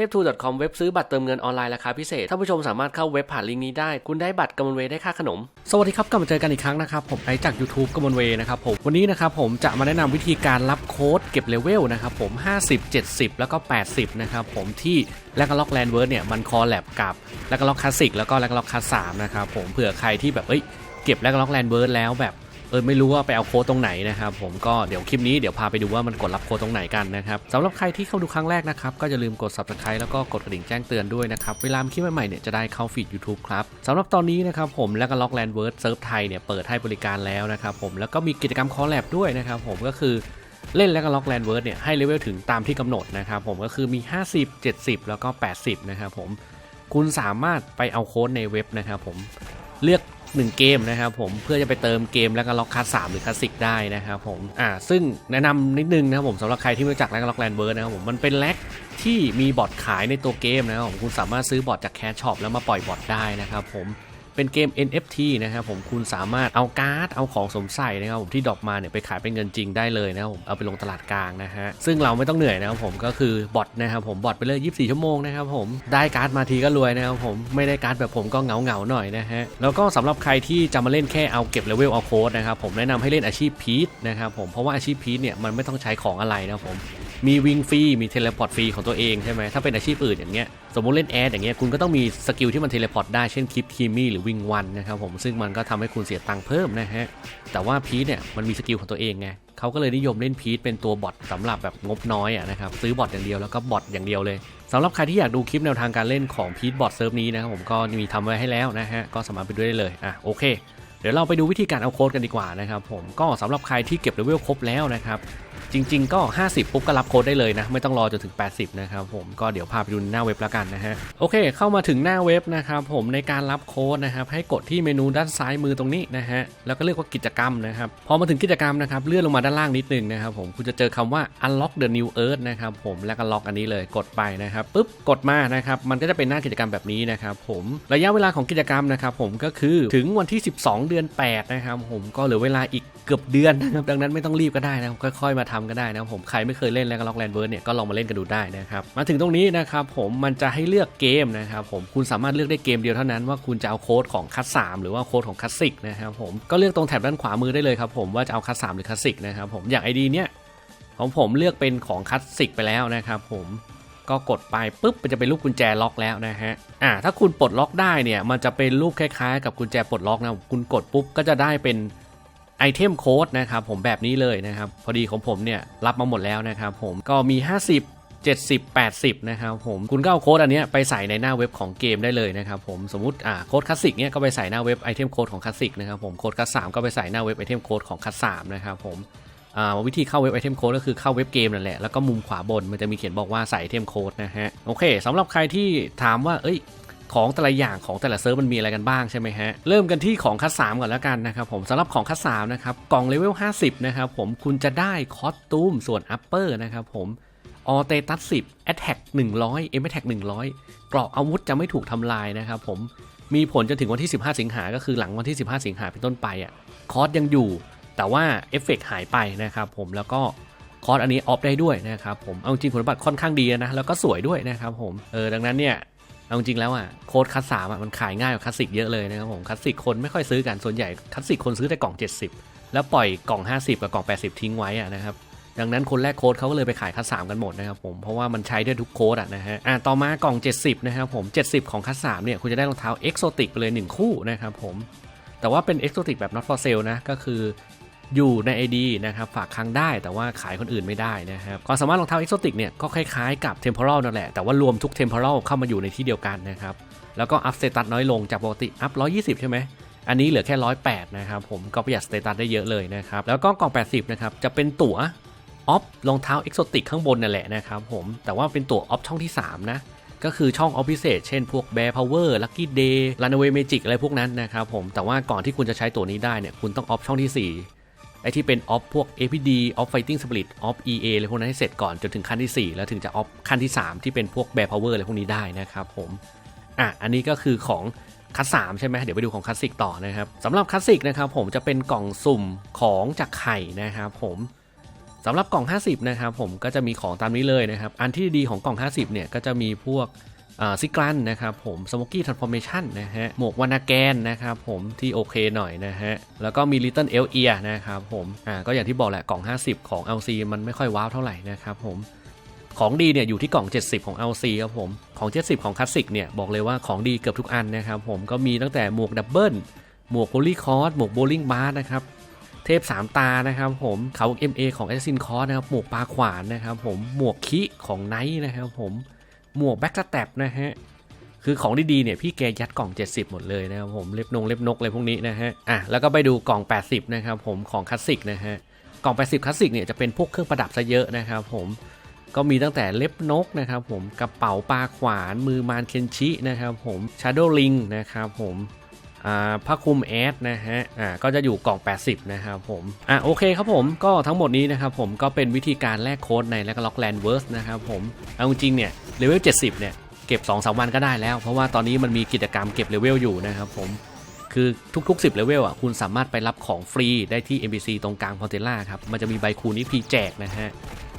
ทพทู .com เว็บซื้อบัตรเติมเงินออนไลน์ราคาพิเศษท่านผู้ชมสามารถเข้าเว็บผ่านลิงก์นี้ได้ คุณได้บัตรกำมลเวย์ได้ค่าขนม สวัสดีครับกลับมาเจอกันอีกครั้งนะครับ ผมไอจาก YouTube กำมลเวย์นะครับผม วันนี้นะครับผมจะมาแนะนำวิธีการรับโค้ดเก็บเลเวลนะครับผม 50 70 แล้วก็ 80 นะครับผมที่แลกล็อกแลนเวิร์ดเนี่ยมันคอแลบกับแลกล็อกคลาสสิกแล้วก็แลกล็อกคลาสสามนะครับผมเผื่อใครที่แบบเอ้ยเก็บแลกล็อกแลนเวิร์ดแล้วแบบ เออไม่รู้ว่าไปเอาโค้ดตรงไหนนะครับผมก็เดี๋ยวคลิปนี้เดี๋ยวพาไปดูว่ามันกดรับโค้ดตรงไหนกันนะครับสำหรับใครที่เข้าดูครั้งแรกนะครับก็อย่าลืมกด subscribe แล้วก็กดกระดิ่งแจ้งเตือนด้วยนะครับเวลามีคลิปใหม่ๆเนี่ยจะได้เข้าฟีด YouTube ครับสำหรับตอนนี้นะครับผมและก็ล็อกแลนด์เวิร์ดเซิร์ฟไทยเนี่ยเปิดให้บริการแล้วนะครับผมแล้วก็มีกิจกรรมคอลแลบด้วยนะครับผมก็คือเล่นและก็ล็อกแลนด์เวิร์ดเนี่ยให้เลเวลถึงตามที่กำหนดนะครับผมก็คือมี 50 70 แล้วก็ 80 นะครับผมคุณสามารถไปเอาโค้ดในเว็บนะครับผมเลือก 1 เกมนะครับผมเพื่อจะไปเติมเกมแล้วก็ล็อกคาสามหรือคลาสสิกได้นะครับผมอ่าซึ่งแนะนำนิดนึงนะครับผมสำหรับใครที่ไม่รู้จักแล้วก็ล็อกแลนเบิร์ดนะครับผมมันเป็นแล็กที่มีบอทขายในตัวเกมนะครับผมคุณสามารถซื้อบอทจากแคชช็อปแล้วมาปล่อยบอทได้นะครับผม เป็นเกม NFT นะครับผมคุณสามารถเอาการ์ดเอาของสมใส่นะครับผมที่ดรอปมาเนี่ยไปขายเป็นเงินจริงได้เลยนะครับผมเอาไปลงตลาดกลางนะฮะซึ่งเราไม่ต้องเหนื่อยนะครับผมก็คือบอทนะครับผมบอทไปเลย 24 ชั่วโมงนะครับผมได้การ์ดมาทีก็รวยนะครับผมไม่ได้การ์ดแบบผมก็เหงาเหงาหน่อยนะฮะแล้วก็สำหรับใครที่จะมาเล่นแค่เอาเก็บเลเวลเอาโค้ดนะครับผมแนะนำให้เล่นอาชีพพีทนะครับผมเพราะว่าอาชีพพีทเนี่ยมันไม่ต้องใช้ของอะไรนะครับผม มีวิ่งฟรีมีเทเลพอร์ตฟรีของตัวเองใช่ไหมถ้าเป็นอาชีพอื่นอย่างเงี้ยสมมติเล่นแอดอย่างเงี้ยคุณก็ต้องมีสกิลที่มันเทเลพอร์ตได้เช่นคลิปคีมี่หรือวิ่งวันนะครับผมซึ่งมันก็ทำให้คุณเสียตังค์เพิ่มนะฮะแต่ว่าพีทเนี่ยมันมีสกิลของตัวเองไงเขาก็เลยนิยมเล่นพีทเป็นตัวบอทสำหรับแบบงบน้อยอะนะครับซื้อบอทอย่างเดียวแล้วก็บอทอย่างเดียวเลยสำหรับใครที่อยากดูคลิปแนวทางการเล่นของพีทบอทเซิร์ฟนี้นะครับผมก็มีทำไว้ให้แล้วนะฮะก็สามารถไปดูได้เลยอะโอเคเดี๋ยวเราไปดูวิธีการเอาโค้ดกันดีกว่านะครับผมก็สำหรับใครที่เก็บเลเวลครบแล้วนะครับ จริง ๆ ก็ 50 ปุ๊บก็รับโค้ดได้เลยนะ ไม่ต้องรอจนถึง 80 นะครับผมก็เดี๋ยวพาไปดูหน้าเว็บแล้วกันนะฮะโอเค เข้ามาถึงหน้าเว็บนะครับผมในการรับโค้ดนะครับให้กดที่เมนูด้านซ้ายมือตรงนี้นะฮะแล้วก็เลือกว่ากิจกรรมนะครับพอมาถึงกิจกรรมนะครับเลื่อนลงมาด้านล่างนิดนึงนะครับผมคุณจะเจอคำว่า unlock the new earth นะครับผมแล้วก็ล็อกอันนี้เลยกดไปนะครับปุ๊บกดมานะครับมันก็จะเป็นหน้ากิจกรรมแบบนี้นะครับผมระยะเวลาของกิจกรรมนะครับผมก็คือถึงวันที่ 12 เดือน 8 นะครับผมก็เหลือเวลาอีก กือบเดือนนะครับดังนั้นไม่ต้องรีบก็ได้นะครับค่อยๆมาทำก็ได้นะครับผมใครไม่เคยเล่นแล้วก็ล็อกแลนเวิร์ดเนี่ยก็ลองมาเล่นกันดูได้นะครับมาถึงตรงนี้นะครับผมมันจะให้เลือกเกมนะครับผมคุณสามารถเลือกได้เกมเดียวเท่านั้นว่าคุณจะเอาโค้ดของคัสสามหรือว่าโค้ดของคลาสสิกนะครับผมก็เลือกตรงแถบด้านขวามือได้เลยครับผมว่าจะเอาคัสสามหรือคลาสสิกนะครับผมอย่างไอดีเนี้ยของผมเลือกเป็นของคลาสสิกไปแล้วนะครับผมก็กดไปปุ๊บมันจะเป็นรูปกุญแจล็อกแล้วนะฮะ อ่า ถ้าคุณปลดล็อกได้เนี่ย มันจะเป็นรูปคล้ายๆ กับกุญแจปลดล็อกนะ คุณกดปุ๊บก็จะได้เป็น ไอเทมโค้ดนะครับผมแบบนี้เลยนะครับ พอดีของผมเนี่ยรับมาหมดแล้วนะครับผมก็มี 50 70 80 นะครับผมคุณก็เอาโค้ดอันเนี้ยไปใส่ในหน้าเว็บของเกมได้เลยนะครับผมสมมติอ่าโค้ดคลาสสิกเนี่ยก็ไปใส่หน้าเว็บไอเทมโค้ดของคลาสสิกนะครับผมโค้ดคลาสสามก็ไปใส่หน้าเว็บไอเทมโค้ดของคลาสสามนะครับผมอ่าวิธีเข้าเว็บไอเทมโค้ดก็คือเข้าเว็บเกมนั่นแหละแล้วก็มุมขวาบนมันจะมีเขียนบอกว่าใส่ไอเทมโค้ดนะฮะโอเคสำหรับใครที่ถามว่าเอ้ย ของแต่ละอย่างของแต่ละเซิร์ฟมันมีอะไรกันบ้างใช่ไหมฮะ เริ่มกันที่ของคัสสามก่อนแล้วกันนะครับผมสำหรับของคัสสามนะครับกล่องเลเวล 50 นะครับผมคุณจะได้คอสตูมส่วนอัปเปอร์นะครับผมออเตตัส10 Attack 100 M Attack 100 เกราะอาวุธจะไม่ถูกทำลายนะครับผมมีผลจนถึงวันที่ 15 สิงหา ก็คือหลังวันที่ 15 สิงหาเป็นต้นไปอะคอสยังอยู่ แต่ว่าเอฟเฟกหายไปนะครับผมแล้วก็คอร์สอันนี้ออฟได้ด้วยนะครับผม เอาจริงผลบัตรค่อนข้างดีนะ แล้วก็สวยด้วยนะครับผม เออ ดังนั้นเนี่ย เอาจริงแล้วอะโค้ดคัสสามอะมันขายง่ายกว่าคลาสสิกเยอะเลยนะครับผมคลาสสิกคนไม่ค่อยซื้อกันส่วนใหญ่คลาสสิกคนซื้อแต่กล่อง 70 แล้วปล่อยกล่อง 50 กับกล่อง 80 ทิ้งไว้อะนะครับดังนั้นคนแรกโค้ดเขาก็เลยไปขายคัสสามกันหมดนะครับผมเพราะว่ามันใช้ได้ทุกโค้ดอะนะฮะอะต่อมากล่อง 70 นะครับผม 70 ของคัสสามเนี่ยคุณจะได้รองเท้าเอ็กโซติกไปเลย 1 คู่นะครับผมแต่ว่าเป็นเอ็กโซติกแบบ not for sale นะก็คือ อยู่ใน ID นะครับฝากครั้งได้แต่ว่าขายคนอื่นไม่ได้นะครับความสามารถรองเท้าเอ็กโซติกเนี่ยก็คล้ายๆกับ Temporal นั่นแหละ แต่ว่ารวมทุก Temporal เข้ามาอยู่ในที่เดียวกันนะครับแล้วก็อัพสเตตัสน้อยลงจากปกติอัพ 120 ใช่ไหมอันนี้เหลือแค่ 108 นะครับผมก็ประหยัดสเตตัสได้เยอะเลยนะครับแล้วก็กล่อง 80 นะครับจะเป็นตั๋วออฟรองเท้าเอ็กโซติกข้างบนนั่นแหละนะครับผมแต่ว่าเป็นตั๋วออฟช่องที่ 3 นะก็คือช่องออฟพิเศษเช่นพวก Bear Power Lucky Day Runaway Magic อะไรพวกนั้นนะครับผมแต่ว่าก่อนที่คุณจะใช้ตัวนี้ได้เนี่ยคุณต้องออฟช่องที่ 4 ไอที่เป็นออฟพวก APD ออฟ Fighting Spirit ออฟ EA อะไรพวกนั้นให้เสร็จก่อนจนถึงขั้นที่ 4 แล้วถึงจะออฟขั้นที่ 3 ที่เป็นพวก Bear Power อะไรพวกนี้ได้นะครับผมอะอันนี้ก็คือของคัสสามใช่ไหมเดี๋ยวไปดูของคลาสสิกต่อนะครับสำหรับคลาสสิกนะครับผมจะเป็นกล่องสุ่มของจากไข่นะครับผมสำหรับกล่อง 50 นะครับผมก็จะมีของตามนี้เลยนะครับ อันที่ดีของกล่อง 50 เนี่ยก็จะมีพวก ซิกรันนะครับผมสโมกี้ทรานส์ฟอร์เมชันนะฮะหมวกวานาแกนนะครับผมที่โอเคหน่อยนะฮะแล้วก็มี Little e l e a r นะครับผมอ่าก็อย่างที่บอกแหละกล่อง 50 ของ LC มันไม่ค่อยว้าวเท่าไหร่นะครับผมของดีเนี่ยอยู่ที่กล่อง 70 ของ LC ครับผม ของ 70 ของคลาสสิกเนี่ยบอกเลยว่าของดีเกือบทุกอันนะครับผมก็มีตั้งแต่หมวกดับเบิลหมวกโพลีคอร์สหมวกโบลิ่งบาร์นะครับเทพ 3 ตานะครับผมเขา MA ของ a อ s ซินคอร์นะครับหมวกปลาขวานนะครับผมหมวกคิของไนท์นะครับผม หมวกแบ็กสแตปนะฮะ คือของดีๆเนี่ยพี่แกยัดกล่อง 70 หมดเลยนะครับผมเล็บนงเล็บนกอะไรพวกนี้นะฮะ อะแล้วก็ไปดูกล่อง 80 นะครับผมของคลาสสิกนะฮะ กล่อง 80 คลาสสิกเนี่ยจะเป็นพวกเครื่องประดับซะเยอะนะครับผม ก็มีตั้งแต่เล็บนกนะครับผมกระเป๋าปลาขวานมือมานเคนชินะครับผมชาร์โดลิงนะครับผม ผ้าคลุมแอดนะฮะอ่าก็จะอยู่กล่อง 80 นะครับผมอะโอเคครับผมก็ทั้งหมดนี้นะครับผมก็เป็นวิธีการแลกโค้ดในแลกล็อกแลนด์เวิร์สนะครับผมเอาจริงเนี่ยเลเวล 70 เนี่ย เก็บ 2-3 วันก็ได้แล้ว เพราะว่าตอนนี้มันมีกิจกรรมเก็บเลเวลอยู่นะครับผมคือทุกๆ 10เลเวลอะคุณสามารถไปรับของฟรีได้ที่ NPC ตรงกลางพอเทล่าครับ มันจะมีใบคูณนี้พีแจกนะฮะ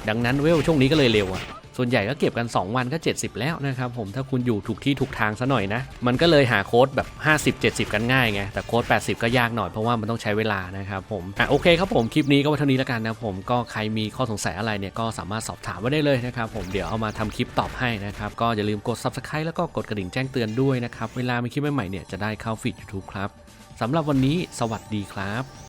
ดังนั้นเวลช่วงนี้ก็เลยเร็วอะ ส่วนใหญ่ก็เก็บกัน 2 วันก็ 70 แล้วนะครับผมถ้าคุณอยู่ถูกที่ถูกทางซะหน่อยนะ มันก็เลยหาโค้ดแบบ 50 70 กันง่ายไง แต่โค้ด 80 ก็ยากหน่อยเพราะว่ามันต้องใช้เวลานะครับผมอะโอเคครับผมคลิปนี้ก็ไว้เท่านี้แล้วกันนะผมก็ใครมีข้อสงสัยอะไรเนี่ยก็สามารถสอบถามไว้ได้เลยนะครับผมเดี๋ยวเอามาทำคลิปตอบให้นะครับก็อย่าลืมกด subscribe แล้วก็กดกระดิ่งแจ้งเตือนด้วยนะครับเวลามีคลิปใหม่ๆเนี่ยจะได้เข้าฟีด YouTube ครับสำหรับวันนี้สวัสดีครับ